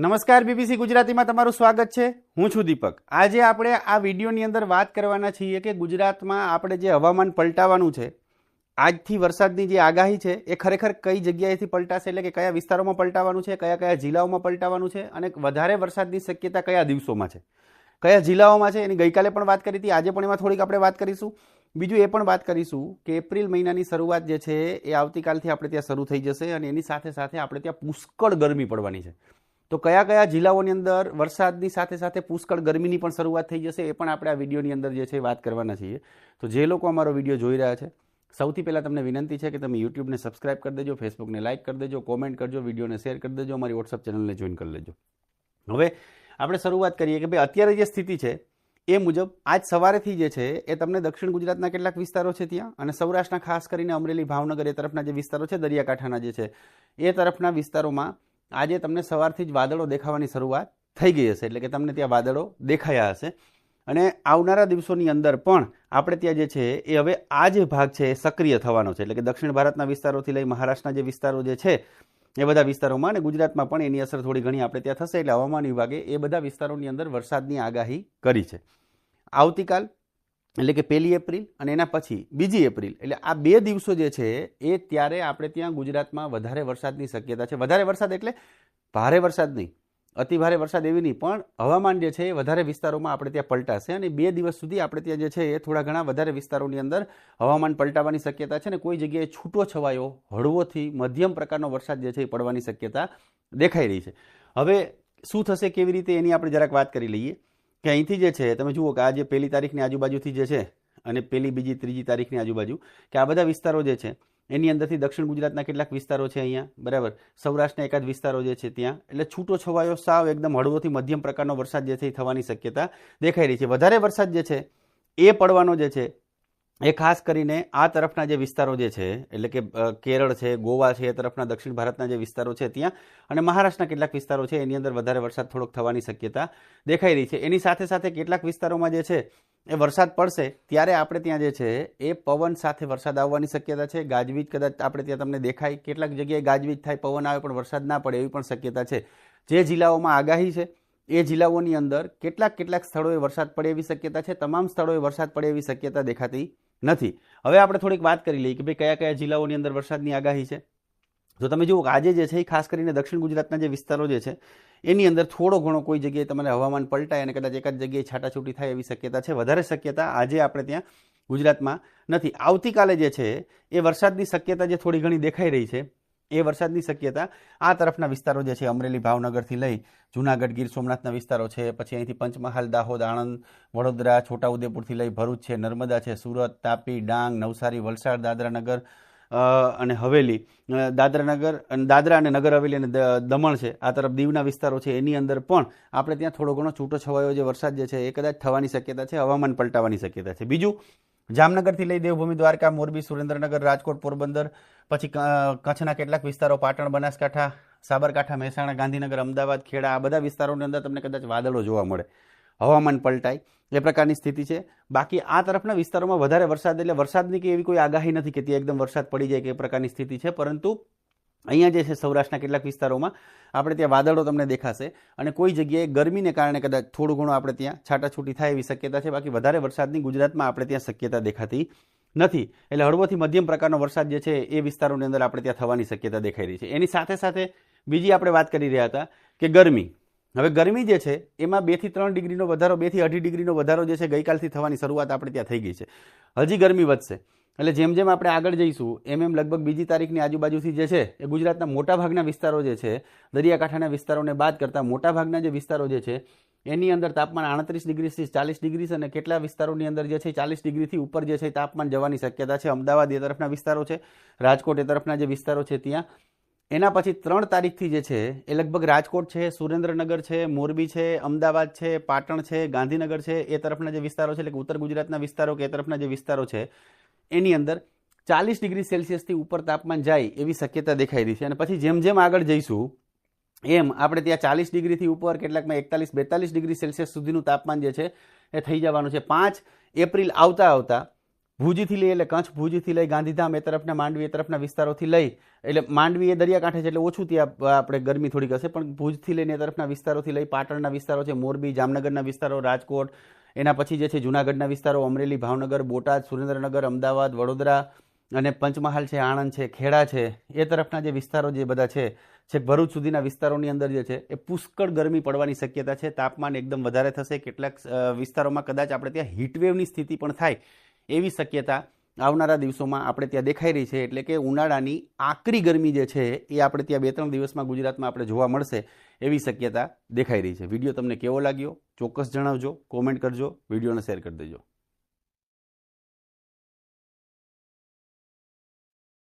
નમસ્કાર બીબીસી ગુજરાતીમાં તમારું સ્વાગત છે. હું છું દીપક. આજે આપણે આ વિડીયોની અંદર વાત કરવાના છીએ કે ગુજરાતમાં આપણે જે હવામાન પલટાવાનું છે, આજથી વરસાદની જે આગાહી છે, એ ખરેખર કઈ જગ્યાએથી પલટાશે એટલે કે કયા વિસ્તારોમાં પલટાવાનું છે, કયા કયા જિલ્લાઓમાં પલટાવાનું છે અને વધારે વરસાદની શક્યતા કયા દિવસોમાં છે? કયા જિલ્લાઓમાં છે? એની ગઈકાલે પણ વાત કરી હતી, આજે પણ એમાં થોડીક આપણે વાત કરીશું. બીજું એ પણ વાત કરીશું કે એપ્રિલ મહિનાની શરૂઆત જે છે, એ આવતીકાલથી આપણે ત્યાં શરૂ થઈ જશે અને એની સાથે સાથે આપણે ત્યાં પુષ્કળ ગરમી પડવાની છે. તો કયા કયા જિલ્લાઓની અંદર વરસાદની સાથે સાથે પુષ્કળ ગરમીની પણ શરૂઆત થઈ જશે એ પણ આપણે આ વિડીયોની અંદર જે છે વાત કરવાના છીએ. તો જે લોકો અમારો વીડિયો જોઈ રહ્યા છે, સૌથી પહેલાં તમને વિનંતી છે કે તમે યુટ્યુબને સબસ્ક્રાઇબ કરી દેજો, ફેસબુકને લાઇક કરી દેજો, કોમેન્ટ કરજો, વિડીયોને શેર કરી દેજો, અમારી વોટ્સઅપ ચેનલને જોઈન કરી લેજો. હવે આપણે શરૂઆત કરીએ કે ભાઈ અત્યારે જે સ્થિતિ છે એ મુજબ આજ સવારેથી જે છે એ તમને દક્ષિણ ગુજરાતના કેટલાક વિસ્તારો છે ત્યાં અને સૌરાષ્ટ્રના ખાસ કરીને અમરેલી, ભાવનગર એ તરફના જે વિસ્તારો છે, દરિયાકાંઠાના જે છે એ તરફના વિસ્તારોમાં આજે તમને સવારથી જ વાદળો દેખાવાની શરૂઆત થઈ ગઈ હશે, એટલે કે તમને ત્યાં વાદળો દેખાયા હશે. અને આવનારા દિવસોની અંદર પણ આપણે ત્યાં જે છે, એ હવે આ જે ભાગ છે, એ સક્રિય થવાનો છે. એટલે કે દક્ષિણ ભારતના વિસ્તારોથી લઈ મહારાષ્ટ્રના જે વિસ્તારો જે છે, એ બધા વિસ્તારોમાં અને ગુજરાતમાં પણ એની અસર થોડી ઘણી આપણે ત્યાં થશે. એટલે હવામાન વિભાગે એ બધા વિસ્તારોની અંદર વરસાદની આગાહી કરી છે. આવતીકાલ એટલે કે પહેલી એપ્રિલ અને એના પછી બીજી એપ્રિલ. એટલે આ બે દિવસો જે છે, એ ત્યારે આપણે ત્યાં ગુજરાતમાં વધારે વરસાદની શક્યતા છે. વધારે વરસાદ એટલે ભારે વરસાદ નહીં, અતિ ભારે વરસાદ એવી નહીં, પણ હવામાન જે છે એ વધારે વિસ્તારોમાં આપણે ત્યાં પલટાશે અને બે દિવસ સુધી આપણે ત્યાં જે છે એ થોડા ઘણા વધારે વિસ્તારોની અંદર હવામાન પલટાવાની શક્યતા છે અને કોઈ જગ્યાએ છૂટો છવાયો, હળવોથી મધ્યમ પ્રકારનો વરસાદ જે છે એ પડવાની શક્યતા દેખાઈ રહી છે. હવે શું થશે, કેવી રીતે, એની આપણે જરાક વાત કરી લઈએ. કે અહીંથી જે છે, તમે જુઓ કે આ જે પહેલી તારીખની આજુબાજુથી જે છે અને પહેલી, બીજી, ત્રીજી તારીખની આજુબાજુ, કે આ બધા વિસ્તારો જે છે, એની અંદરથી દક્ષિણ ગુજરાતના કેટલાક વિસ્તારો છે અહીંયા, બરાબર? સૌરાષ્ટ્રના એકાદ વિસ્તારો જે છે ત્યાં. એટલે છૂટો છવાયો સાવ એકદમ હળવોથી મધ્યમ પ્રકારનો વરસાદ જે છે એ થવાની શક્યતા દેખાઈ રહી છે. વધારે વરસાદ જે છે, એ પડવાનો જે છે એ ખાસ કરીને આ તરફના જે વિસ્તારો જે છે, એટલે કે કેરળ છે, ગોવા છે, એ તરફના દક્ષિણ ભારતના જે વિસ્તારો છે ત્યાં, અને મહારાષ્ટ્રના કેટલાક વિસ્તારો છે, એની અંદર વધારે વરસાદ થોડોક થવાની શક્યતા દેખાઈ રહી છે. એની સાથે સાથે કેટલાક વિસ્તારોમાં જે છે, એ વરસાદ પડશે ત્યારે આપણે ત્યાં જે છે, એ પવન સાથે વરસાદ આવવાની શક્યતા છે. ગાજવીજ કદાચ આપણે ત્યાં તમને દેખાય, કેટલાક જગ્યાએ ગાજવીજ થાય, પવન આવે પણ વરસાદ ના પડે એવી પણ શક્યતા છે. જે જિલ્લાઓમાં આગાહી છે, એ જિલ્લાઓની અંદર કેટલાક કેટલાક સ્થળોએ વરસાદ પડે એવી શક્યતા છે. તમામ સ્થળોએ વરસાદ પડે એવી શક્યતા દેખાતી નથી. હવે આપણે થોડીક વાત કરી લઈએ કે ભાઈ કયા કયા જિલ્લાઓની અંદર વરસાદની આગાહી છે. તો તમે જુઓ કે આજે જે છે એ ખાસ કરીને દક્ષિણ ગુજરાતના જે વિસ્તારો જે છે, એની અંદર થોડો ઘણો કોઈ જગ્યાએ તમારે હવામાન પલટાય અને કદાચ એકાદ જગ્યાએ છાટાછૂટી થાય એવી શક્યતા છે. વધારે શક્યતા આજે આપણે ત્યાં ગુજરાતમાં નથી. આવતીકાલે જે છે એ વરસાદની શક્યતા જે થોડી ઘણી દેખાઈ રહી છે. એ વરસાદની શક્યતા આ તરફના વિસ્તારો જે છે, અમરેલી, ભાવનગરથી લઈ જુનાગઢ, ગીર સોમનાથના વિસ્તારો છે. પછી અહીંથી પંચમહાલ, દાહોદ, આણંદ, વડોદરા, છોટાઉદેપુરથી લઈ ભરૂચ છે, નર્મદા છે, સુરત, તાપી, ડાંગ, નવસારી, વલસાડ દાદરાનગર અને હવેલી. દાદરાનગર અને દાદરા અને નગર હવેલી અને દમણ છે. આ તરફ દીવના વિસ્તારો છે. એની અંદર પણ આપણે ત્યાં થોડો ઘણો છૂટો છવાયો જે વરસાદ જે છે, એ કદાચ થવાની શક્યતા છે, હવામાન પલટાવાની શક્યતા છે. બીજું જામનગરથી લઈ દેવભૂમિ દ્વારકા, મોરબી, સુરેન્દ્રનગર, રાજકોટ, પોરબંદર, પછી કચ્છના કેટલાક વિસ્તારો, પાટણ, બનાસકાંઠા, સાબરકાંઠા, મહેસાણા, ગાંધીનગર, અમદાવાદ, ખેડા, આ બધા વિસ્તારોની અંદર તમને કદાચ વાદળો જોવા મળે. હવામાન પલટાય. એ પ્રકારની સ્થિતિ છે. બાકી આ તરફના વિસ્તારોમાં વધારે વરસાદ, એટલે વરસાદની કે એવી કોઈ આગાહી નથી કે તે એકદમ વરસાદ પડી જાય કે એ પ્રકારની સ્થિતિ છે. પરંતુ અહીંયા જે છે સૌરાષ્ટ્રના કેટલાક વિસ્તારોમાં આપણે ત્યાં વાદળો તમને દેખાશે અને કોઈ જગ્યાએ ગરમીને કારણે કદાચ થોડું ઘણું આપણે ત્યાં છાટાછૂટી થાય એવી શક્યતા છે. બાકી વધારે વરસાદની ગુજરાતમાં આપણે ત્યાં શક્યતા દેખાતી નથી. એટલે હળવોથી મધ્યમ પ્રકારનો વરસાદ જે છે એ વિસ્તારોની અંદર આપણે ત્યાં થવાની શક્યતા દેખાઈ રહી છે. એની સાથે સાથે બીજી આપણે વાત કરી રહ્યા હતા કે ગરમી. હવે ગરમી જે છે એમાં બેથી ત્રણ ડિગ્રીનો વધારો બેથી અઢી ડિગ્રીનો વધારો જે છે ગઈકાલથી થવાની શરૂઆત આપણે ત્યાં થઈ ગઈ છે. હજી ગરમી વધશે. એટલે જેમ જેમ આપણે આગળ જઈશું, એમ એમ લગભગ બીજી તારીખની આજુબાજુથી જે છે, એ ગુજરાતના મોટાભાગના વિસ્તારો જે છે, દરિયાકાંઠાના વિસ્તારોને બાદ કરતાં મોટાભાગના જે વિસ્તારો જે છે, એની અંદર તાપમાન આડત્રીસ ડિગ્રીથી ચાલીસ ડિગ્રી અને કેટલા વિસ્તારોની અંદર જે છે, ચાલીસ ડિગ્રીથી ઉપર જે છે તાપમાન જવાની શક્યતા છે. અમદાવાદ એ તરફના વિસ્તારો છે, રાજકોટ એ તરફના જે વિસ્તારો છે ત્યાં. એના પછી ત્રણ તારીખથી જે છે, એ લગભગ રાજકોટ છે, સુરેન્દ્રનગર છે, મોરબી છે, અમદાવાદ છે, પાટણ છે, ગાંધીનગર છે, એ તરફના જે વિસ્તારો છે, એટલે ઉત્તર ગુજરાતના વિસ્તારો કે એ તરફના જે વિસ્તારો છે એની અંદર ચાલીસ ડિગ્રી સેલ્સિયસથી ઉપર તાપમાન જાય એવી શક્યતા દેખાઈ રહી છે. અને પછી જેમ જેમ આગળ જઈશું, એમ આપણે ત્યાં ચાલીસ ડિગ્રીથી ઉપર કેટલાકમાં એકતાલીસ બેતાલીસ ડિગ્રી સેલ્સિયસ સુધીનું તાપમાન જે છે એ થઈ જવાનું છે. પાંચ એપ્રિલ આવતા આવતા ભુજથી લઈ એટલે કચ્છ ભુજથી લઈ, ગાંધીધામ એ તરફના, માંડવી એ તરફના વિસ્તારોથી લઈ, એટલે માંડવી એ દરિયાકાંઠે છે એટલે ઓછું ત્યાં આપણે ગરમી થોડીક હશે, પણ ભુજથી લઈને એ તરફના વિસ્તારોથી લઈ, પાટણના વિસ્તારો છે, મોરબી, જામનગરના વિસ્તારો, રાજકોટ, એના પછી જે છે જુનાગઢના વિસ્તારો, અમરેલી, ભાવનગર, બોટાદ, સુરેન્દ્રનગર, અમદાવાદ, વડોદરા અને પંચમહાલ છે, આણંદ છે, ખેડા છે, એ તરફના જે વિસ્તારો જે બધા છે, છેક ભરૂચ સુધીના વિસ્તારોની અંદર જે છે, એ પુષ્કળ ગરમી પડવાની શક્યતા છે, તાપમાન એકદમ વધારે થશે, કેટલાક વિસ્તારોમાં કદાચ આપણે ત્યાં હીટવેવની સ્થિતિ પણ થાય એવી શક્યતા આવનારા દિવસોમાં આપણે ત્યાં દેખાઈ રહી છે. એટલે કે ઉનાળાની આકરી ગરમી જે છે, એ આપણે ત્યાં બે ત્રણ દિવસમાં ગુજરાતમાં આપણે જોવા મળશે એવી શક્યતા દેખાઈ રહી છે. વીડિયો તમને કેવો લાગ્યો? ચોક્કસ જણાવજો કોમેન્ટ કરજો, વિડીયોને શેર કરી દેજો.